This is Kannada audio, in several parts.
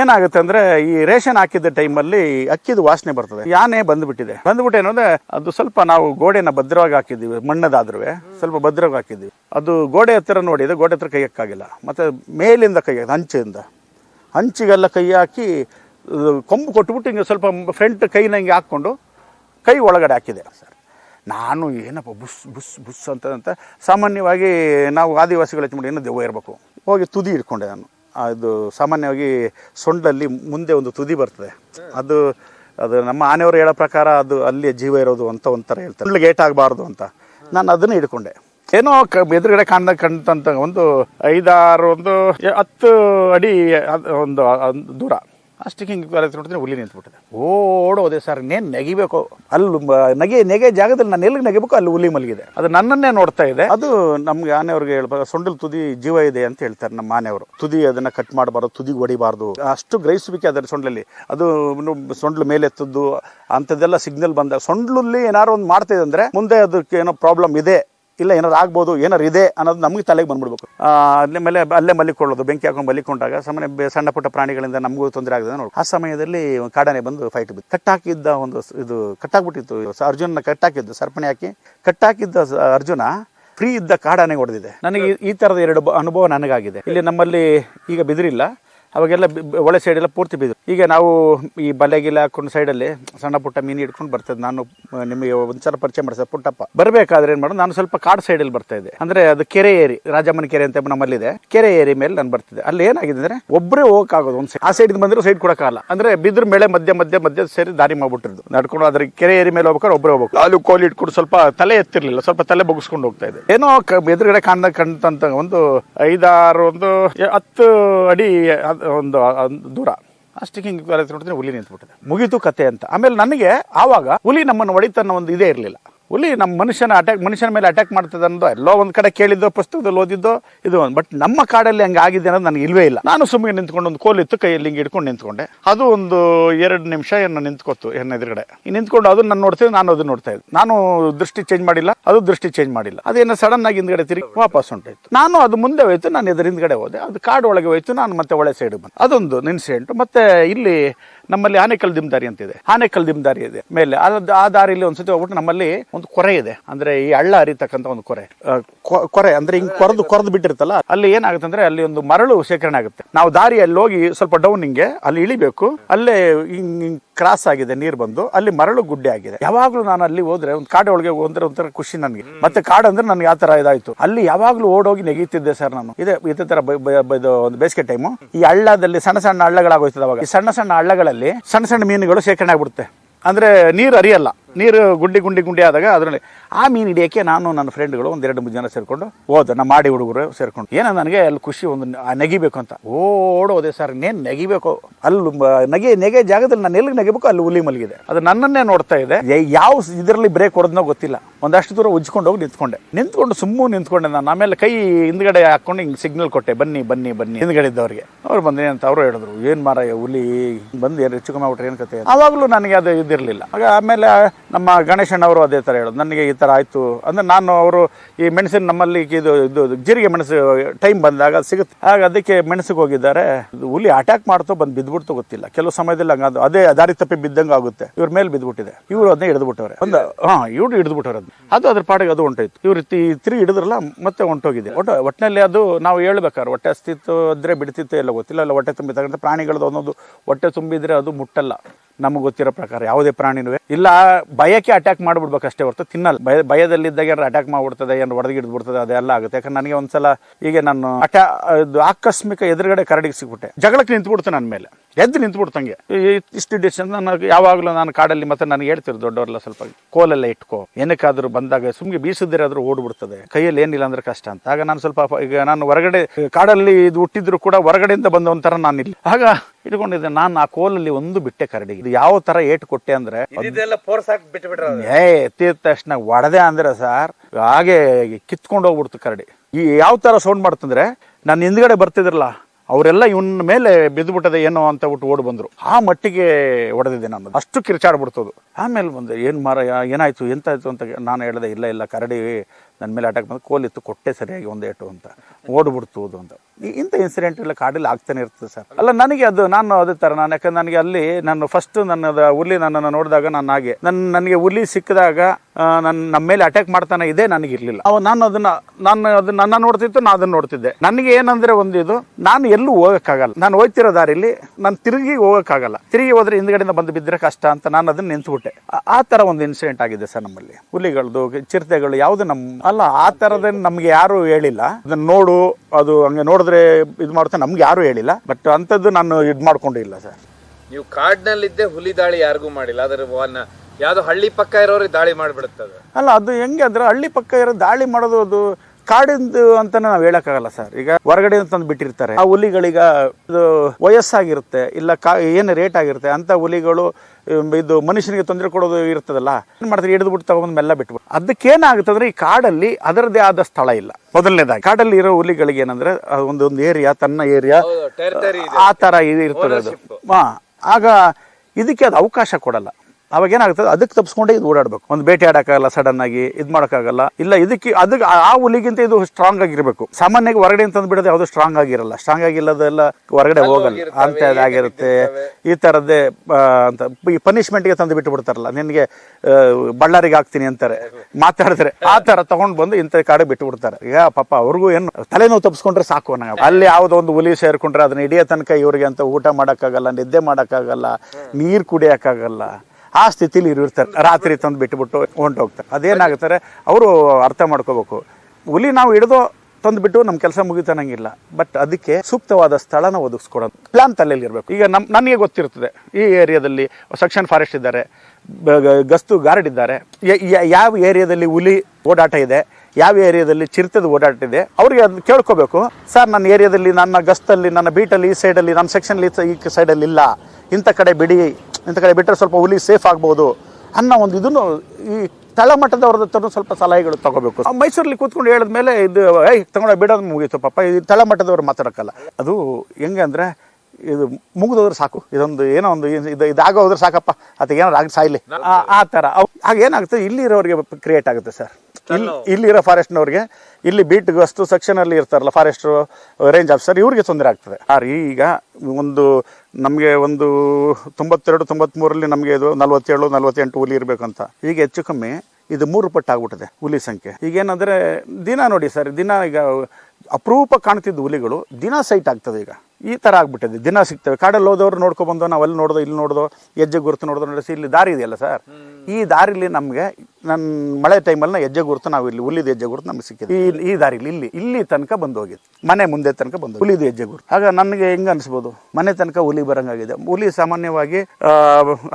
ಏನಾಗುತ್ತೆ ಅಂದ್ರೆ ಈ ರೇಷನ್ ಹಾಕಿದ್ದ ಟೈಮಲ್ಲಿ ಅಕ್ಕಿದ ವಾಸನೆ ಬರ್ತದೆ. ಯಾನೆ ಬಂದ್ಬಿಟ್ಟಿದೆ. ಬಂದ್ಬಿಟ್ಟು ಏನಂದ್ರೆ ಅದು ಸ್ವಲ್ಪ ನಾವು ಗೋಡೆನ ಭದ್ರವಾಗಿ ಹಾಕಿದ್ದೀವಿ ಮಣ್ಣದಾದ್ರೂ ಸ್ವಲ್ಪ ಭದ್ರವಾಗಿ ಹಾಕಿದ್ದೀವಿ. ಅದು ಗೋಡೆ ಹತ್ತಿರ ನೋಡಿದ್ರೆ ಗೋಡೆ ಹತ್ರ ಕೈ ಹಾಕಾಗಿಲ್ಲ ಮತ್ತೆ ಮೇಲಿಂದ ಕೈ ಹಂಚಿಂದ ಹಂಚಿಗೆಲ್ಲ ಕೈ ಹಾಕಿ ಕೊಂಬು ಕೊಟ್ಬಿಟ್ಟು ಹಿಂಗೆ ಸ್ವಲ್ಪ ಫ್ರಂಟ್ ಕೈನ ಹಿಂಗೆ ಹಾಕ್ಕೊಂಡು ಕೈ ಒಳಗಡೆ ಹಾಕಿದೆ. ಸರ್ ನಾನು ಏನಪ್ಪ ಬುಸ್ ಬುಸ್ ಬುಸ್ ಅಂತ ಸಾಮಾನ್ಯವಾಗಿ ನಾವು ಆದಿವಾಸಿಗಳ ಹಚ್ಚಿಬಿಟ್ಟು ಏನೋ ದೆವ್ವ ಇರಬೇಕು. ಹೋಗಿ ತುದಿ ಇಟ್ಕೊಂಡೆ ನಾನು. ಅದು ಸಾಮಾನ್ಯವಾಗಿ ಸೊಂಡಲ್ಲಿ ಮುಂದೆ ಒಂದು ತುದಿ ಬರ್ತದೆ. ಅದು ಅದು ನಮ್ಮ ಆನೆಯವರು ಹೇಳೋ ಪ್ರಕಾರ ಅದು ಅಲ್ಲಿಯ ಜೀವ ಇರೋದು ಅಂತ ಒಂಥರ ಹೇಳ್ತಾರೆ. ಗೇಟ್ ಆಗಬಾರ್ದು ಅಂತ. ನಾನು ಅದನ್ನು ಹಿಡ್ಕೊಂಡೆ. ಏನೋ ಕ, ಎದುರುಗಡೆ ಕಾಣ್ದ, ಕಂಡಂತ ಒಂದು ಐದಾರು ಒಂದು ಹತ್ತು ಅಡಿ ಒಂದು ದೂರ. ಅಷ್ಟಕ್ಕೆ ಹಿಂಗೆ ನೋಡ್ತೀನಿ ಹುಲಿ ನಿಂತ್ಬಿಟ್ಟಿದೆ. ಓಡೋದೆ ಸರ್ ಇನ್ನೇನು ನೆಗಿಬೇಕು? ಅಲ್ಲಿ ನಗೆ ನೆಗೆ ಜಾಗದಲ್ಲಿ ನಾನು ಎಲ್ಲಿಗೆ ನೆಗಿಬೇಕು ಅಲ್ಲಿ ಹುಲಿ ಮಲಗಿದೆ. ಅದು ನನ್ನನ್ನೇ ನೋಡ್ತಾ ಇದೆ. ಅದು ನಮ್ಗೆ ಆನೆಯವ್ರಿಗೆ ಹೇಳ್ಬೇಕು ಸೊಂಡಲ್ ತುದಿ ಜೀವ ಇದೆ ಅಂತ ಹೇಳ್ತಾರೆ ನಮ್ಮ ಆನೆಯವರು. ತುದಿ ಅದನ್ನು ಕಟ್ ಮಾಡಬಾರ್ದು ತುದಿ ಹೊಡಿಬಾರ್ದು. ಅಷ್ಟು ಗ್ರಹಿಸಬೇಕು ಅದರ ಸೊಂಡಲಲ್ಲಿ ಅದು ಸೊಂಡ್ಲು ಮೇಲೆತ್ತದ್ದು ಅಂಥದ್ದೆಲ್ಲ ಸಿಗ್ನಲ್ ಬಂದ ಸೊಂಡ್ಲಲ್ಲಿ ಏನಾರು ಒಂದು ಮಾಡ್ತಿದೆ ಅಂದರೆ ಮುಂದೆ ಅದಕ್ಕೆ ಏನೋ ಪ್ರಾಬ್ಲಮ್ ಇದೆ. ಇಲ್ಲ ಏನಾರು ಆಗ್ಬೋದು ಏನಾರು ಇದೆ ಅನ್ನೋದು ನಮಗೆ ತಲೆಗೆ ಬಂದ್ಬಿಡ್ಬೇಕು. ಅಲ್ಲೇ ಮೇಲೆ, ಅಲ್ಲೇ ಮಲ್ಲಿಕೊಳ್ಳೋದು, ಬೆಂಕಿ ಹಾಕೊಂಡು ಮಲ್ಲಿಕೊಂಡಾಗ ಸಾಮಾನ್ಯ ಸಣ್ಣ ಪುಟ್ಟ ಪ್ರಾಣಿಗಳಿಂದ ನಮಗೂ ತೊಂದರೆ ಆಗಿದೆ ನೋಡಿ. ಆ ಸಮಯದಲ್ಲಿ ಕಾಡಾನೆ ಬಂದು ಫೈಟ್ ಬಿದ್ದು ಕಟ್ಟಾಕಿದ್ದ ಒಂದು ಇದು ಕಟ್ಟಾಕ್ಬಿಟ್ಟಿತ್ತು. ಅರ್ಜುನ ಕಟ್ಟಾಕಿದ್ದು, ಸರ್ಪಣಿ ಹಾಕಿ. ಕಟ್ಟಾಕಿದ್ದ ಅರ್ಜುನ ಫ್ರೀ ಇದ್ದ ಕಾಡಾನೆ ಹೊಡೆದಿದೆ ನನಗೆ ಈ- ಥರದ ಎರಡು ಅನುಭವ ನನಗಾಗಿದೆ. ಇಲ್ಲಿ ನಮ್ಮಲ್ಲಿ ಈಗ ಬಿದಿರಿಲ್ಲ. ಅವಾಗೆಲ್ಲ ಸೈಡೆಲ್ಲ ಒಳ ಸೈಡ್ ಎಲ್ಲ ಪೂರ್ತಿ ಬಿದ್ದರು ಈಗ ನಾವು ಈ ಬಲೆಗಿಲ್ಲ ಹಾಕೊಂಡು ಸೈಡಲ್ಲಿ ಸಣ್ಣ ಪುಟ್ಟ ಮೀನು ಹಿಡ್ಕೊಂಡು ಬರ್ತದೆ. ನಾನು ನಿಮಗೆ ಒಂದ್ಸಲ ಪರಿಚಯ ಮಾಡಿಸ ಪುಟ್ಟಪ್ಪ. ಬರಬೇಕಾದ್ರೆ ಏನು ಮಾಡೋದು? ನಾನು ಸ್ವಲ್ಪ ಕಾಡು ಸೈಡಲ್ಲಿ ಬರ್ತಾ ಇದ್ದೆ. ಅಂದರೆ ಅದು ಕೆರೆ ಏರಿ, ರಾಜಮ್ಮನ ಕೆರೆ ಅಂತ ನಮ್ಮಲ್ಲಿದೆ. ಕೆರೆ ಏರಿ ಮೇಲೆ ನಾನು ಬರ್ತಿದ್ದೆ. ಅಲ್ಲಿ ಏನಾಗಿದೆ ಅಂದರೆ ಒಬ್ಬರೇ ಹೋಗೋಕ್ಕಾಗೋದು ಒಂದು ಸೈಡ್ ಆ ಸೈಡ್ ಬಂದರೂ ಸೈಡ್ ಕೊಡೋಕ್ಕಾಗಲ್ಲ ಅಂದರೆ ಬಿದ್ರ ಮೇಲೆ ಮಧ್ಯ ಮಧ್ಯ ಮಧ್ಯ ಸೇರಿ ದಾರಿ ಮಾಡ್ಬಿಟ್ಟಿರೋದು. ನಡ್ಕೊಂಡು ಅದ್ರ ಕೆರೆ ಏರಿ ಮೇಲೆ ಹೋಗ್ಬೇಕಾದ್ರೆ ಒಬ್ಬರೇ ಹೋಗ್ಬೇಕು. ಅಲ್ಲಿ ಕೋಲಿ ಇಟ್ಕೊಂಡು ಸ್ವಲ್ಪ ತಲೆ ಎತ್ತಿರಲಿಲ್ಲ. ಸ್ವಲ್ಪ ತಲೆ ಬಗ್ಸ್ಕೊಂಡು ಹೋಗ್ತಾ ಇದೆ ಏನೋ ಎದುರುಗಡೆ ಕಾಣ್ದ ಕಂಡಂತ ಒಂದು ಐದಾರು ಒಂದು ಹತ್ತು ಅಡಿ ಒಂದು ದೂರ. ಅಷ್ಟಕ್ಕೆ ಹಿಂಗೆ ನೋಡಿದ್ರೆ ಹುಲಿ ನಿಂತ್ಬಿಟ್ಟಿದೆ. ಮುಗೀತು ಕತೆ ಅಂತ. ಆಮೇಲೆ ನನಗೆ ಆವಾಗ ಹುಲಿ ನಮ್ಮನ್ನು ಹೊಡಿತನ್ನ ಒಂದು ಇದೇ ಇರಲಿಲ್ಲ. ಹುಲಿ ನಮ್ಮ ಮನುಷ್ಯನ ಅಟ್ಯಾಕ್ ಮನುಷ್ಯನ ಮೇಲೆ ಅಟ್ಯಾಕ್ ಮಾಡ್ತದೆ ಅನ್ನೋದು ಎಲ್ಲೋ ಒಂದು ಕಡೆ ಕೇಳಿದ್ದೋ, ಪುಸ್ತಕದಲ್ಲಿ ಓದಿದ್ದೋ, ಇದು ಒಂದು ಬಟ್ ನಮ್ಮ ಕಾಡಲ್ಲಿ ಹಂಗೆ ಆಗಿದೆ ಅನ್ನೋದು ನನಗೆ ಇಲ್ವೇ ಇಲ್ಲ. ನಾನು ಸುಮ್ಮನೆ ನಿಂತ್ಕೊಂಡು ಒಂದು ಕೋಲಿತ್ತು ಕೈಯಲ್ಲಿ ಹಿಂಗೆ ಇಟ್ಕೊಂಡು ನಿಂತ್ಕೊಂಡೆ. ಅದು ಒಂದು ಎರಡು ನಿಮಿಷ ಏನು ನಿಂತ್ಕೊತ್ತು ಏನ ಎದುರುಗಡೆ. ನಿಂತ್ಕೊಂಡು ಅದು ನಾನು ನೋಡ್ತೀವಿ ನಾನು ಅದನ್ನ ನೋಡ್ತಾ ಇದ್ದೆ. ನಾನು ದೃಷ್ಟಿ ಚೇಂಜ್ ಮಾಡಿಲ್ಲ, ಅದು ದೃಷ್ಟಿ ಚೇಂಜ್ ಮಾಡಿಲ್ಲ. ಅದೇನೋ ಸಡನ್ ಆಗಿ ಹಿಂದ್ಗಡೆ ತಿರುಗಿ ವಾಪಸ್ ಹೊಂಟಾಯ್ತು ನಾನು ಅದು ಮುಂದೆ ಹೋಯ್ತು, ನಾನು ಎದುರು ಹಿಂದ್ಗಡೆ ಹೋದೆ. ಅದು ಕಾಡು ಒಳಗೆ ಹೋಯ್ತು, ನಾನು ಮತ್ತೆ ಒಳ್ಳೆ ಸೈಡ್ ಬಂದೆ. ಅದೊಂದು ಇನ್ಸಿಡೆಂಟ್ ಮತ್ತೆ ಇಲ್ಲಿ ನಮ್ಮಲ್ಲಿ ಆನೆಕಲ್ ದಿಮ್ದಾರಿ ಅಂತಿದೆ. ಆನೆಕಲ್ ದಿಮ್ದಾರಿ ಇದೆ. ಮೇಲೆ ಆ ದಾರಿಲಿ ಒಂದ್ಸತಿ ಹೋಗ್ಬಿಟ್ಟು ನಮ್ಮಲ್ಲಿ ಒಂದು ಕೊರೆ ಇದೆ. ಅಂದ್ರೆ ಈ ಹಳ್ಳ ಅರಿತಕ್ಕಂತ ಒಂದು ಕೊರೆ. ಕೊರೆ ಅಂದ್ರೆ ಹಿಂಗ್ ಕೊರೆದು ಕೊರೆದು ಬಿಟ್ಟಿರ್ತಲ್ಲ? ಅಲ್ಲಿ ಏನಾಗುತ್ತೆ ಅಂದ್ರೆ ಅಲ್ಲಿ ಒಂದು ಮರಳು ಶೇಖರಣೆ ಆಗುತ್ತೆ. ನಾವು ದಾರಿಯಲ್ಲಿ ಹೋಗಿ ಸ್ವಲ್ಪ ಡೌನ್ ಹಿಂಗೆ ಅಲ್ಲಿ ಇಳಿಬೇಕು. ಅಲ್ಲೇ ಹಿಂಗ್ ಕ್ರಾಸ್ ಆಗಿದೆ ನೀರು ಬಂದು. ಅಲ್ಲಿ ಮರಳು ಗುಡ್ಡೆ ಆಗಿದೆ. ಯಾವಾಗ್ಲೂ ನಾನು ಅಲ್ಲಿ ಹೋದ್ರೆ ಒಂದು ಕಾಡ ಒಳಗೆ ಹೋದ್ರೆ ಒಂಥರ ಖುಷಿ ನನಗೆ. ಮತ್ತೆ ಕಾಡು ಅಂದ್ರೆ ನನಗೆ ಯಾವ ತರ ಇದಾಯ್ತು. ಅಲ್ಲಿ ಯಾವಾಗ್ಲೂ ಓಡೋಗಿ ನೆಗೀತಿದ್ದೆ ಸರ್ ನಾನು. ಇದೆ ಇದೇ ತರ ಇದು ಒಂದು ಬೇಸಿಗೆ ಟೈಮು ಈ ಹಳ್ಳದಲ್ಲಿ ಸಣ್ಣ ಸಣ್ಣ ಹಳ್ಳಗಳಾಗೋಯ್ತದೆ ಅವಾಗ. ಈ ಸಣ್ಣ ಸಣ್ಣ ಹಳ್ಳಗಳಲ್ಲಿ ಸಣ್ಣ ಸಣ್ಣ ಮೀನುಗಳು ಶೇಖರಣೆ ಆಗ್ಬಿಡುತ್ತೆ. ಅಂದ್ರೆ ನೀರು ಹರಿಯಲ್ಲ. ನೀರು ಗುಂಡಿ ಗುಂಡಿ ಗುಂಡಿ ಆದಾಗ ಅದರಲ್ಲಿ ಆ ಮೀನು ಹಿಡಿಯೋಕ್ಕೆ ನಾನು ನನ್ನ ಫ್ರೆಂಡ್ಗಳು ಒಂದು ಎರಡು ಮೂರು ಜನ ಸೇರಿಕೊಂಡು ಹೋದ ನಮ್ಮ ಮಾಡಿ ಹುಡುಗರು ಸೇರಿಕೊಂಡು. ಏನೋ ನನಗೆ ಅಲ್ಲಿ ಖುಷಿ ಒಂದು ನೆಗಿಬೇಕು ಅಂತ. ಓಡೋದೆ ಸರ್, ಇನ್ನೇನು ನೆಗಿಬೇಕು? ಅಲ್ಲಿ ನಗೆ, ನೆಗೆ ಜಾಗದಲ್ಲಿ ನಾನು ಎಲ್ಲಿಗೆ ನೆಗಿಬೇಕು? ಅಲ್ಲಿ ಹುಲಿ ಮಲಗಿದೆ. ಅದು ನನ್ನನ್ನೇ ನೋಡ್ತಾ ಇದೆ. ಯಾವ ಇದರಲ್ಲಿ ಬ್ರೇಕ್ ಹೊಡೆದ್ನೋ ಗೊತ್ತಿಲ್ಲ. ಒಂದಷ್ಟು ದೂರ ಉಜ್ಕೊಂಡು ಹೋಗಿ ನಿಂತ್ಕೊಂಡೆ. ನಿಂತ್ಕೊಂಡು ಸುಮ್ಮನೆ ನಿಂತ್ಕೊಂಡೆ ನಾನು. ಆಮೇಲೆ ಕೈ ಹಿಂದ್ಗಡೆ ಹಾಕೊಂಡು ಹಿಂಗೆ ಸಿಗ್ನಲ್ ಕೊಟ್ಟೆ. ಬನ್ನಿ ಬನ್ನಿ ಬನ್ನಿ. ಹಿಂದ್ಗಡೆ ಇದ್ದವ್ರಿಗೆ. ಅವ್ರು ಬಂದ್ರೆ ಅಂತ ಅವರು ಹೇಳಿದ್ರು. ಏನು ಮಾರ ಹುಲಿ? ಬಂದು ಹೆಚ್ಚು ಕಮ್ಮಿ ಏನು ಕತೆ ಆವಾಗಲೂ ನನಗೆ ಅದು ಇದಿರಲಿಲ್ಲ. ಆಗ ಆಮೇಲೆ ನಮ್ಮ ಗಣೇಶಣ್ಣವರು ಅದೇ ಥರ ಹೇಳೋದು. ನನಗೆ ಈ ಥರ ಆಯಿತು. ಅಂದರೆ ನಾನು ಅವರು ಈ ಮೆಣಸಿನ ನಮ್ಮಲ್ಲಿ ಇದು ಇದು ಜೀರಿಗೆ ಮೆಣಸು ಟೈಮ್ ಬಂದಾಗ ಸಿಗುತ್ತೆ. ಆಗ ಅದಕ್ಕೆ ಮೆಣಸಿಗೆ ಹೋಗಿದ್ದಾರೆ. ಹುಲಿ ಅಟ್ಯಾಕ್ ಮಾಡ್ತೋ ಬಂದು ಬಿದ್ದುಬಿಡ್ತು ಗೊತ್ತಿಲ್ಲ. ಕೆಲವು ಸಮಯದಲ್ಲಿ ಹಂಗ ಅದು ದಾರಿ ತಪ್ಪಿ ಬಿದ್ದಂಗೆ ಆಗುತ್ತೆ. ಇವ್ರ ಮೇಲೆ ಬಿದ್ದುಬಿಟ್ಟಿದೆ ಇವರು ಅದನ್ನ ಹಿಡಿದ್ಬಿಟ್ಟವ್ರೆ. ಒಂದು ಹಾಂ, ಇವ್ರು ಹಿಡಿದ್ಬಿಟ್ಟವ್ರೆ ಅದು ಅದು ಅದ್ರ ಪಾಡಿಗೆ ಅದು ಹೊಂಟೋಯ್ತು ಇವ್ರು ತಿರುಗಿ ಹಿಡಿದ್ರಲ್ಲ ಮತ್ತೆ ಹೊಂಟೋಗಿದೆ ಒಟ್ಟು ಒಟ್ಟಿನಲ್ಲಿ ಅದು ನಾವು ಹೇಳ್ಬೇಕಾದ್ರೆ ಹೊಟ್ಟೆ ಅಸ್ತಿತ್ತು ಅಂದರೆ ಬಿಡ್ತಿತ್ತು ಎಲ್ಲ ಗೊತ್ತಿಲ್ಲ. ಅಲ್ಲ ಹೊಟ್ಟೆ ತುಂಬಿತಕ್ಕಂಥ ಪ್ರಾಣಿಗಳದ್ದು ಒಂದೊಂದು ಹೊಟ್ಟೆ ತುಂಬಿದ್ರೆ ಅದು ಮುಟ್ಟಲ್ಲ. ನಮಗೆ ಗೊತ್ತಿರೋ ಪ್ರಕಾರ ಯಾವುದೇ ಪ್ರಾಣಿನೂ ಇಲ್ಲ. ಭಯಕ್ಕೆ ಅಟ್ಯಾಕ್ ಮಾಡ್ಬಿಡ್ಬೇಕು ಅಷ್ಟೇ ಹೊರತು ತಿನ್ನಲ್ಲ. ಭಯ, ಭಯದಲ್ಲಿದ್ದಾಗ ಏನಾರು ಅಟ್ಯಾಕ್ ಮಾಡ್ಬಿಡ್ತದೆ ಹೊಡೆದು ಹಿಡಿದ್ಬಿಡ್ತದೆ, ಅದೆಲ್ಲ ಆಗುತ್ತೆ. ಯಾಕಂದ್ರೆ ನನಗೆ ಒಂದ್ಸಲ, ಹೀಗೆ ನಾನು ಅಟ್ಯಾ ಆಕಸ್ಮಿಕ ಎದುರುಗಡೆ ಕರಡಿಗೆ ಸಿಕ್ಬಿಟ್ಟೆ. ಜಗಳಕ್ಕೆ ನಿಂತ್ಬಿಡ್ತು ನನ್ನ ಮೇಲೆ. ಎದ್ದು ನಿಂತ್ಬಿಡ್ತಂಗೆ ಈ- ಇಷ್ಟು ಡಿಸ್ಟೆನ್ಸ್ ನನಗೆ ಯಾವಾಗಲೂ ನಾನು ಕಾಡಲ್ಲಿ ಮತ್ತೆ ನನಗೆ ಹೇಳ್ತಿರು ದೊಡ್ಡವರೆಲ್ಲ ಸ್ವಲ್ಪ ಕೋಲೆಲ್ಲ ಇಟ್ಕೋ. ಏನಕ್ಕಾದ್ರೂ ಬಂದಾಗ ಸುಮ್ಗೆ ಬೀಸಿದ್ರೆ ಓಡ್ಬಿಡ್ತದೆ. ಕೈಯಲ್ಲಿ ಏನಿಲ್ಲ ಅಂದ್ರೆ ಕಷ್ಟ ಅಂತ. ಆಗ ನಾನು ಸ್ವಲ್ಪ ಈಗ ನಾನು ಹೊರಗಡೆ ಕಾಡಲ್ಲಿ ಇದು ಹುಟ್ಟಿದ್ರು ಕೂಡ ಹೊರಗಡೆಯಿಂದ ಬಂದ ಒಂಥರ ನಾನು ಇಲ್ಲಿ ಆಗ ಇಟ್ಕೊಂಡಿದ್ದೆ ನಾನು ಆ ಕೋಲಲ್ಲಿ ಒಂದು ಬಿಟ್ಟೆ ಕರಡಿ. ಇದು ಯಾವ ತರ ಏಟ್ ಕೊಟ್ಟೆ ಅಂದ್ರೆ ಇದೆಲ್ಲ ಫೋರ್ಸ್ ಹಾಕಿ ಬಿಟ್ಟು ಬಿಟ್ರ ಏ ಎತ್ತಿದ ತಕ್ಷಣ ಒಡದೆ ಅಂದ್ರೆ ಸರ್ ಹಾಗೆ ಕಿತ್ಕೊಂಡು ಹೋಗ್ಬಿಡ್ತು ಕರಡಿ. ಈ ಯಾವ ತರ ಸೌಂಡ್ ಮಾಡ್ತಂದ್ರೆ ನಾನು ಹಿಂದ್ಗಡೆ ಬರ್ತಿದ್ರಲ್ಲ ಅವರೆಲ್ಲ ಇವನ ಮೇಲೆ ಬಿದ್ದುಬಿಟ್ಟದೆ ಏನೋ ಅಂತ ಬಿಟ್ಟು ಓಡ್ ಬಂದ್ರು. ಆ ಮಟ್ಟಿಗೆ ಹೊಡೆದಿದ್ದೆ ನಾನು ಅಷ್ಟು ಕಿರ್ಚಾಡ್ಬಿಡ್ತದು ಆಮೇಲೆ ಬಂದೆ, ಏನು ಮಾರ ಏನಾಯ್ತು, ಎಂತಾಯ್ತು ಅಂತ ನಾನು ಹೇಳಿದೆ, ಇಲ್ಲ ಇಲ್ಲ, ಕರಡಿ ನನ್ನ ಮೇಲೆ ಅಟ್ಯಾಕ್ ಬಂದು ಕೋಲಿತ್ತು, ಕೊಟ್ಟೆ ಸರಿಯಾಗಿ ಒಂದು ಏಟು ಅಂತ. ಓಡ್ಬಿಡ್ತು ಅದು ಅಂತ. ಇಂಥ ಇನ್ಸಿಡೆಂಟ್ ಎಲ್ಲ ಕಾಡಲ್ಲಿ ಆಗ್ತಾನೆ ಇರ್ತದೆ ಸರ್. ಅಲ್ಲ, ನನಗೆ ಅದು, ನಾನು ಅದೇ ಥರ ನಾನು ಯಾಕಂದ್ರೆ ನನಗೆ ಅಲ್ಲಿ ನಾನು ಫಸ್ಟ್ ನನ್ನದು ಹುಲಿ ನನ್ನನ್ನು ನೋಡಿದಾಗ ನಾನು ಹಾಗೆ. ನನ್ನ ನನಗೆ ಹುಲಿ ಸಿಕ್ಕಿದಾಗ ನನ್ನ ನಮ್ಮ ಮೇಲೆ ಅಟ್ಯಾಕ್ ಮಾಡ್ತಾನೆ ಇದೆ ನನಗೆ ಇರಲಿಲ್ಲ ಅವ ನಾನು ಅದನ್ನ, ನಾನು ಅದು ನನ್ನ ನೋಡ್ತಿತ್ತು ನಾನು ಅದನ್ನ ನೋಡ್ತಿದ್ದೆ. ನನಗೆ ಏನಂದ್ರೆ ಒಂದು ಇದು, ನಾನು ಎಲ್ಲೂ ಹೋಗೋಕ್ಕಾಗಲ್ಲ. ನಾನು ಹೋಗ್ತಿರೋ ದಾರಿಲಿ ನಾನು ತಿರುಗಿ ಹೋಗೋಕ್ಕಾಗಲ್ಲ. ತಿರುಗಿ ಹೋದ್ರೆ ಹಿಂದ್ಗಡೆಯಿಂದ ಬಂದು ಬಿದ್ದರೆ ಕಷ್ಟ ಅಂತ ನಾನು ಅದನ್ನ ನಿಂತ್ಬಿಟ್ಟೆ. ಆ- ಆ ಥರ ಒಂದು ಇನ್ಸಿಡೆಂಟ್ ಆಗಿದೆ ಸರ್ ನಮ್ಮಲ್ಲಿ. ಹುಲಿಗಳದ್ದು, ಚಿರತೆಗಳು, ಯಾವುದು ನಮ್ಮ ಅಲ್ಲ ಆ ಥರದ ನಮ್ಗೆ ಯಾರು ಹೇಳಿಲ್ಲ. ಅದನ್ನ ನೋಡು ಅದು ಹಂಗೆ ನೋಡಿದ್ರೆ ಇದು ಮಾಡ್ತಾ ನಮ್ಗೆ ಯಾರು ಹೇಳಿಲ್ಲ. ಬಟ್ ಅಂಥದ್ದು ನಾನು ಇದು ಮಾಡ್ಕೊಂಡಿಲ್ಲ ಸರ್ ನೀವು ಕಾಡ್ನಲ್ಲಿದ್ದೆ ಹುಲಿ ದಾಳಿ ಯಾರಿಗೂ ಮಾಡಿಲ್ಲ. ಅದರ ವನ್ನ ಯಾವ್ದೋ ಹಳ್ಳಿ ಪಕ್ಕ ಇರೋರಿಗೆ ದಾಳಿ ಮಾಡ್ಬಿಡುತ್ತದ ಅಲ್ಲ ಅದು ಹೆಂಗೆ ಅಂದ್ರೆ ಹಳ್ಳಿ ಪಕ್ಕ ಇರೋ ದಾಳಿ ಮಾಡೋದು ಅದು ಕಾಡಿಂದು ಅಂತ ನಾವು ಹೇಳಕ್ಕಾಗಲ್ಲ ಸರ್. ಈಗ ಹೊರಗಡೆ ತಂದು ಬಿಟ್ಟಿರ್ತಾರೆ. ಆ ಹುಲಿಗಳೀಗ ಇದು ವಯಸ್ಸಾಗಿರುತ್ತೆ ಇಲ್ಲ ಕಾ ಏನು ರೇಟ್ ಆಗಿರುತ್ತೆ ಅಂತ ಹುಲಿಗಳು ಇದು ಮನುಷ್ಯನಿಗೆ ತೊಂದರೆ ಕೊಡೋದು ಇರ್ತದಲ್ಲ ಏನ್ ಮಾಡ್ತಾರೆ? ಹಿಡಿದು ಬಿಟ್ಟು ತಗೊಂಡ್ ಮೆಲ್ಲ ಬಿಟ್ಬಿಟ್ಟು. ಅದಕ್ಕೇನಾಗುತ್ತೆ ಅಂದ್ರೆ ಈ ಕಾಡಲ್ಲಿ ಅದರದೇ ಆದ ಸ್ಥಳ ಇಲ್ಲ. ಮೊದಲನೇದಾಗಿ. ಕಾಡಲ್ಲಿ ಇರೋ ಹುಲಿಗಳಿಗೆ ಏನಂದ್ರೆ ಒಂದು ಒಂದು ಏರಿಯಾ ತನ್ನ ಏರಿಯಾ ಟೆರಿಟರಿ ಆ ತರ ಇದು ಇರ್ತದೆ ಅದು. ಹಾ ಆಗ ಇದಕ್ಕೆ ಅದು ಅವಕಾಶ ಕೊಡಲ್ಲ. ಅವಾಗ ಏನಾಗ್ತದೆ? ಅದಕ್ಕೆ ತಪ್ಸ್ಕೊಂಡು ಇದು ಓಡಾಡ್ಬೇಕು. ಒಂದು ಬೇಟೆ ಆಡಕ್ಕಾಗಲ್ಲ ಸಡನ್ ಆಗಿ ಇದು ಮಾಡೋಕ್ಕಾಗಲ್ಲ. ಇಲ್ಲ ಇದಕ್ಕೆ ಅದಕ್ಕೆ ಆ- ಹುಲಿಗಿಂತ ಇದು ಸ್ಟ್ರಾಂಗ್ ಆಗಿರ್ಬೇಕು. ಸಾಮಾನ್ಯವಾಗಿ ಹೊರಗಡೆ ತಂದು ಬಿಡೋದು ಯಾವುದು ಸ್ಟ್ರಾಂಗ್ ಆಗಿರಲ್ಲ. ಸ್ಟ್ರಾಂಗ್ ಆಗಿಲ್ಲದೆಲ್ಲ ಹೊರಗಡೆ ಹೋಗಲ್ಲ. ಅಂತ ಆಗಿರುತ್ತೆ. ಈ ಥರದ್ದೇ ಅಂತ ಈ ಪನಿಷ್ಮೆಂಟ್ಗೆ ತಂದು ಬಿಟ್ಟು ಬಿಡ್ತಾರಲ್ಲ. ನಿನಗೆ ಬಳ್ಳಾರಿಗೆ ಹಾಕ್ತೀನಿ ಅಂತಾರೆ. ಮಾತಾಡಿದ್ರೆ ಆ ಥರ ತಗೊಂಡ್ ಬಂದು ಇಂಥ ಕಾಡು ಬಿಟ್ಟು ಬಿಡ್ತಾರೆ. ಈಗ ಪಾಪ ಅವ್ರಿಗೂ ಏನು ತಲೆನೋವು ತಪ್ಪಿಸ್ಕೊಂಡ್ರೆ ಸಾಕು ಅನ್ನಂಗ ಅಲ್ಲಿ ಯಾವುದೋ ಒಂದು ಹುಲಿ ಸೇರ್ಕೊಂಡ್ರೆ ಅದನ್ನ ಇಡೀ ತನಕ ಇವ್ರಿಗೆ ಅಂತ ಊಟ ಮಾಡೋಕ್ಕಾಗಲ್ಲ ನಿದ್ದೆ ಮಾಡೋಕ್ಕಾಗಲ್ಲ ನೀರು ಕುಡಿಯೋಕ್ಕಾಗಲ್ಲ. ಆ ಸ್ಥಿತಿಲಿ ಇರು ಇರ್ತಾರೆ. ರಾತ್ರಿ ತಂದು ಬಿಟ್ಟುಬಿಟ್ಟು ಹೊಂಟೋಗ್ತಾರೆ. ಅದೇನಾಗುತ್ತಾರೆ? ಅವರು ಅರ್ಥ ಮಾಡ್ಕೋಬೇಕು. ಹುಲಿ ನಾವು ಹಿಡಿದು ತಂದುಬಿಟ್ಟು ನಮ್ಮ ಕೆಲಸ ಮುಗಿತಾನಂಗಿಲ್ಲ ಬಟ್ ಅದಕ್ಕೆ ಸೂಕ್ತವಾದ ಸ್ಥಳನ ಒದಗಿಸ್ಕೊಡೋದು ಪ್ಲಾನ್ ತಲೆಯಲ್ಲಿ ಇರಬೇಕು. ಈಗ ನಮ್ಮ ನನಗೆ ಗೊತ್ತಿರ್ತದೆ ಈ ಏರಿಯಾದಲ್ಲಿ ಸೆಕ್ಷನ್ ಫಾರೆಸ್ಟ್ ಇದ್ದಾರೆ. ಗಸ್ತು ಗಾರ್ಡ್ ಇದ್ದಾರೆ. ಯಾವ ಏರಿಯಾದಲ್ಲಿ ಹುಲಿ ಓಡಾಟ ಇದೆ, ಯಾವ ಏರಿಯಾದಲ್ಲಿ ಚಿರ್ತದ ಓಡಾಟ ಇದೆ, ಅವ್ರಿಗೆ ಅದನ್ನ ಕೇಳ್ಕೋಬೇಕು. ಸರ್, ನನ್ನ ಏರಿಯಾದಲ್ಲಿ, ನನ್ನ ಗಸ್ತಲ್ಲಿ, ನನ್ನ ಬೀಟಲ್ಲಿ, ಈ ಸೈಡಲ್ಲಿ ನನ್ನ ಸೆಕ್ಷನ್ಲಿ ಈ ಸೈಡಲ್ಲಿ ಇಲ್ಲ. ಇಂಥ ಕಡೆ ಬಿಡಿ. ಇಂಥ ಕಡೆ ಬಿಟ್ಟರೆ ಸ್ವಲ್ಪ ಹುಲಿ ಸೇಫ್ ಆಗ್ಬೋದು ಅನ್ನೋ ಒಂದು ಇದನ್ನು ಈ ತಳಮಟ್ಟದವ್ರ ಹತ್ರ ಸ್ವಲ್ಪ ಸಲಹೆಗಳು ತಗೋಬೇಕು. ಮೈಸೂರಲ್ಲಿ ಕೂತ್ಕೊಂಡು ಹೇಳಿದ ಮೇಲೆ ಇದು, ಏಯ್ ತಗೊಂಡ ಬಿಡೋದು ಮುಗೀತು ಪಾಪ. ಇದು ತಳಮಟ್ಟದವ್ರು ಮಾತಾಡೋಕ್ಕಲ್ಲ. ಅದು ಹೆಂಗೆ ಅಂದರೆ ಇದು ಮುಗಿದೋದ್ರೆ ಸಾಕು. ಇದೊಂದು ಏನೋ ಒಂದು ಇದು- ಇದಾಗೋದ್ರೆ ಇದಾಗ ಸಾಕಪ್ಪ. ಅದಕ್ಕೆ ಏನಾದ್ರು ಆಗಿ ಸಾಯ್ಲಿ. ಆ- ಥರ. ಅವು ಏನಾಗುತ್ತೆ ಇಲ್ಲಿರೋರಿಗೆ ಕ್ರಿಯೇಟ್ ಆಗುತ್ತೆ ಸರ್. ಇಲ್ಲಿ ಇಲ್ಲಿರೋ ಫಾರೆಸ್ಟ್ನವ್ರಿಗೆ ಇಲ್ಲಿ ಬೀಟ್ ಗಸ್ತು ಸೆಕ್ಷನ್ ಅಲ್ಲಿ ಇರ್ತಾರಲ್ಲ ಫಾರೆಸ್ಟ್ ರೇಂಜ್ ಆಫೀಸರ್ ಇವ್ರಿಗೆ ತೊಂದರೆ ಆಗ್ತದೆ. ಆರ್ ಈಗ ಒಂದು ನಮಗೆ ಒಂದು ತೊಂಬತ್ತೆರಡು ತೊಂಬತ್ಮೂರಲ್ಲಿ ನಮಗೆ ಇದು ನಲ್ವತ್ತೇಳು ನಲ್ವತ್ತೆಂಟು ಹುಲಿ ಇರಬೇಕಂತ. ಈಗ ಹೆಚ್ಚು ಕಮ್ಮಿ ಇದು ಮೂರು ಪಟ್ಟು ಆಗ್ಬಿಟ್ಟಿದೆ ಹುಲಿ ಸಂಖ್ಯೆ. ಈಗ ಏನಂದ್ರೆ ದಿನ ನೋಡಿ ಸರ್ ದಿನ ಈಗ ಅಪರೂಪ ಕಾಣ್ತಿದ್ದ ಹುಲಿಗಳು ದಿನ ಸೈಟ್ ಆಗ್ತದೆ ಈಗ. ಈ ಥರ ಆಗ್ಬಿಟ್ಟಿದೆ. ದಿನ ಸಿಗ್ತವೆ. ಕಾಡಲ್ಲಿ ಹೋದವ್ರು ನೋಡ್ಕೊಬಂದು ನಾವು ಅಲ್ಲಿ ನೋಡ್ದೋ ಇಲ್ಲಿ ನೋಡ್ದೋ ಹೆಜ್ಜೆ ಗುರುತು ನೋಡ್ದೋ ನಡೆಸಿ ಇಲ್ಲಿ ದಾರಿ ಇದೆಯಲ್ಲ ಸರ್? ಈ ದಾರಿಲಿ ನಮಗೆ ನನ್ನ ಮಳೆ ಟೈಮಲ್ಲಿ ಹೆಜ್ಜೆ ಗುರುತು ನಾವು ಇಲ್ಲಿ ಹುಲಿದ ಹೆಜ್ಜೆ ಗುರುತು ನಮ್ಗೆ ಸಿಕ್ಕಿದೆ. ಈ ಈ ದಾರಿಲಿ ಇಲ್ಲಿ ಇಲ್ಲಿ ತನಕ ಬಂದು ಹೋಗಿದೆ ಮನೆ ಮುಂದೆ ತನಕ ಬಂದು ಹುಲಿದ ಹೆಜ್ಜೆ ಗುರುತು. ಆಗ ನನಗೆ ಹೆಂಗೆ ಅನಿಸ್ಬೋದು? ಮನೆ ತನಕ ಹುಲಿ ಬರಂಗಾಗಿದೆ. ಹುಲಿ ಸಾಮಾನ್ಯವಾಗಿ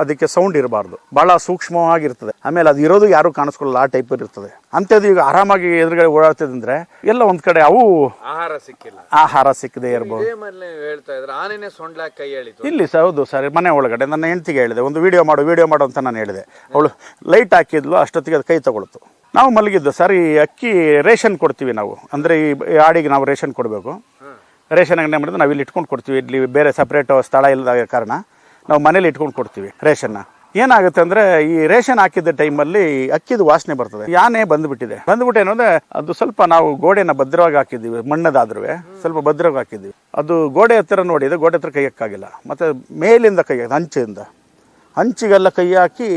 ಅದಕ್ಕೆ ಸೌಂಡ್ ಇರಬಾರ್ದು. ಭಾಳ ಸೂಕ್ಷ್ಮವಾಗಿರ್ತದೆ. ಆಮೇಲೆ ಅದು ಇರೋದು ಯಾರು ಕಾಣಿಸ್ಕೊಳ್ಳಲ್ಲ ಆ ಟೈಪ್ ಇರ್ತದೆ. ಅಂಥದ್ದು ಈಗ ಆರಾಮಾಗಿ ಎದುರುಗಡೆ ಓಡಾಡ್ತಿದೆ ಅಂದ್ರೆ ಎಲ್ಲ ಒಂದು ಕಡೆ ಅವು ಆಹಾರ ಸಿಕ್ಕಿಲ್ಲ. ಆಹಾರ ಸಿಕ್ಕದೆ ಇರ್ಬೋದು. ಹೇಳ್ತಾ ಇದ್ರೆ. ಕೈ ಹೇಳಿತು ಇಲ್ಲಿ ಸರ್ ಹೌದು ಸರ್, ಮನೆ ಒಳಗಡೆ ನನ್ನ ಹೆಂಡತಿಗೆ ಹೇಳಿದೆ, ಒಂದು ವಿಡಿಯೋ ಮಾಡು ವಿಡಿಯೋ ಮಾಡು ಅಂತ ನಾನು ಹೇಳಿದೆ. ಅವಳು ಲೈಟ್ ಹಾಕಿದ್ಲು, ಅಷ್ಟೊತ್ತಿಗೆ ಅದು ಕೈ ತಗೊಳ್ತು. ನಾವು ಮಲಗಿದ್ದು, ಸರ್, ಈ ಅಕ್ಕಿ ರೇಷನ್ ಕೊಡ್ತೀವಿ ನಾವು. ಅಂದರೆ ಈ ಈ ಆಡಿಗೆ ನಾವು ರೇಷನ್ ಕೊಡಬೇಕು. ರೇಷನ್ ಅಂಗಡಿ ಮಾಡಿದ್ರೆ ನಾವು ಇಲ್ಲಿ ಇಟ್ಕೊಂಡು ಕೊಡ್ತೀವಿ. ಇಲ್ಲಿ ಬೇರೆ ಸಪ್ರೇಟ್ ಸ್ಥಳ ಇಲ್ಲದ ಕಾರಣ ನಾವು ಮನೇಲಿ ಇಟ್ಕೊಂಡು ಕೊಡ್ತೀವಿ ರೇಷನ್ನ. ಏನಾಗುತ್ತೆ ಅಂದ್ರೆ ಈ ರೇಷನ್ ಹಾಕಿದ್ದ ಟೈಮಲ್ಲಿ ಅಕ್ಕಿದ ವಾಸನೆ ಬರ್ತದೆ. ಯಾನೆ ಬಂದ್ಬಿಟ್ಟಿದೆ. ಬಂದ್ಬಿಟ್ಟು ಏನಂದ್ರೆ ಅದು ಸ್ವಲ್ಪ ನಾವು ಗೋಡೆನ ಭದ್ರವಾಗಿ ಹಾಕಿದ್ದೀವಿ ಮಣ್ಣದಾದ್ರೂ ಸ್ವಲ್ಪ ಭದ್ರವಾಗಿ ಹಾಕಿದ್ದೀವಿ. ಅದು ಗೋಡೆ ಹತ್ತಿರ ನೋಡಿದೆ ಗೋಡೆ ಹತ್ರ ಕೈ ಹಾಕಾಗಿಲ್ಲ ಮತ್ತೆ ಮೇಲಿಂದ ಕೈ ಹಂಚಿಂದ ಹಂಚಿಗೆಲ್ಲ ಕೈ ಹಾಕಿ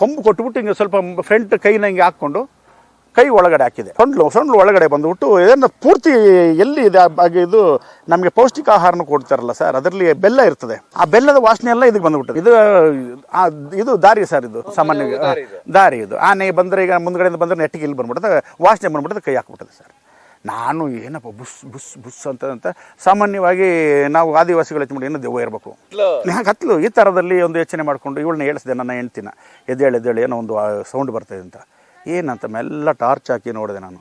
ಕೊಂಬು ಕೊಟ್ಬಿಟ್ಟು ಹಿಂಗೆ ಸ್ವಲ್ಪ ಫ್ರಂಟ್ ಕೈನ ಹಿಂಗೆ ಹಾಕ್ಕೊಂಡು ಕೈ ಒಳಗಡೆ ಹಾಕಿದೆ. ಸೊಂಡ್ಲು ಸೊಂಡ್ಲು ಒಳಗಡೆ ಬಂದುಬಿಟ್ಟು ಇದನ್ನು ಪೂರ್ತಿ ಎಲ್ಲಿ ಇದೆ ಇದು ನಮಗೆ ಪೌಷ್ಟಿಕ ಆಹಾರನ ಕೊಡ್ತಾರಲ್ಲ ಸರ್ ಅದರಲ್ಲಿ ಬೆಲ್ಲ ಇರ್ತದೆ. ಆ ಬೆಲ್ಲದ ವಾಸನೆ ಎಲ್ಲ ಇದಕ್ಕೆ ಬಂದ್ಬಿಟ್ಟು ಇದು ಇದು ದಾರಿ ಸರ್ ಇದು ಸಾಮಾನ್ಯ ದಾರಿ ಇದು. ಆನೆ ಬಂದರೆ ಈಗ ಮುಂದ್ಗಡೆಯಿಂದ ಬಂದರೆ ನೆಟ್ಟಿಗೆ ಇಲ್ಲಿ ಬಂದ್ಬಿಡುತ್ತೆ ವಾಸನೆ ಬಂದ್ಬಿಡುತ್ತೆ ಕೈ ಹಾಕ್ಬಿಟ್ಟದೆ ಸರ್. ನಾನು ಏನಪ್ಪ ಬುಸ್ ಬುಸ್ ಬುಸ್ ಅಂತ ಅಂತ ಸಾಮಾನ್ಯವಾಗಿ ನಾವು ಆದಿವಾಸಿಗಳು ಹೆಚ್ಚು ಏನು ದೆವ್ವ ಇರಬೇಕು. ಹತ್ಲು. ಈ ಥರದಲ್ಲಿ ಒಂದು ಯೋಚನೆ ಮಾಡಿಕೊಂಡು ಇವಳನ್ನ ಹೇಳಿಸಿದೆ ನನ್ನ ಹೆಂಡ್ತಿನ. ಎದ್ದೇಳು ಎದ್ದೇಳು ಏನೋ ಒಂದು ಸೌಂಡ್ ಬರ್ತದೆ ಅಂತ. ಏನಂತ ಮೆಲ್ಲ ಟಾರ್ಚ್ ಹಾಕಿ ನೋಡಿದೆ ನಾನು.